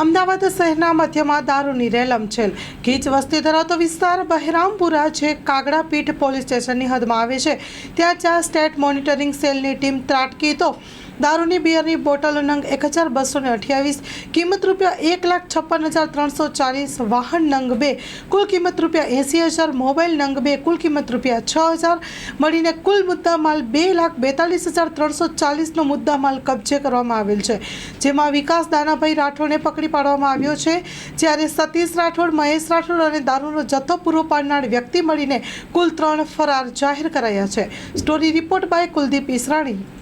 અમદાવાદ શહેરના મધ્યમાં દારૂની રેલમછેલ ગીચ વસ્તી ધરાવતો વિસ્તાર બહેરામપુરા જે કાગડાપીઠ પોલીસ સ્ટેશનની હદમાં આવે છે. ત્યાં ચાર સ્ટેટ મોનિટરિંગ સેલની ટીમ ત્રાટકી તો દારૂની, બિયરની બોટલ નંગ એક હજાર બસો ને અઠ્યાવીસ, કિંમત રૂપિયા એક લાખ છપ્પન હજાર ત્રણસો ચાલીસ, વાહન નંગ બે, કુલ કિંમત રૂપિયા એંસી હજાર, મોબાઈલ નંગ બે, કુલ કિંમત રૂપિયા છ હજાર, મળીને કુલ મુદ્દામાલ બે લાખ બેતાલીસ હજાર ત્રણસો ચાલીસનો મુદ્દામાલ કબજે કરવામાં આવેલ છે. જેમાં વિકાસ દાનાભાઈ રાઠોડને પકડી પાડવામાં આવ્યો છે. જ્યારે સતીશ રાઠોડ, મહેશ રાઠોડ અને દારૂનો જથ્થો પૂરો પાડનાર વ્યક્તિ મળીને કુલ ત્રણ ફરાર જાહેર કરાયા છે. Story report by Kuldeep Israni.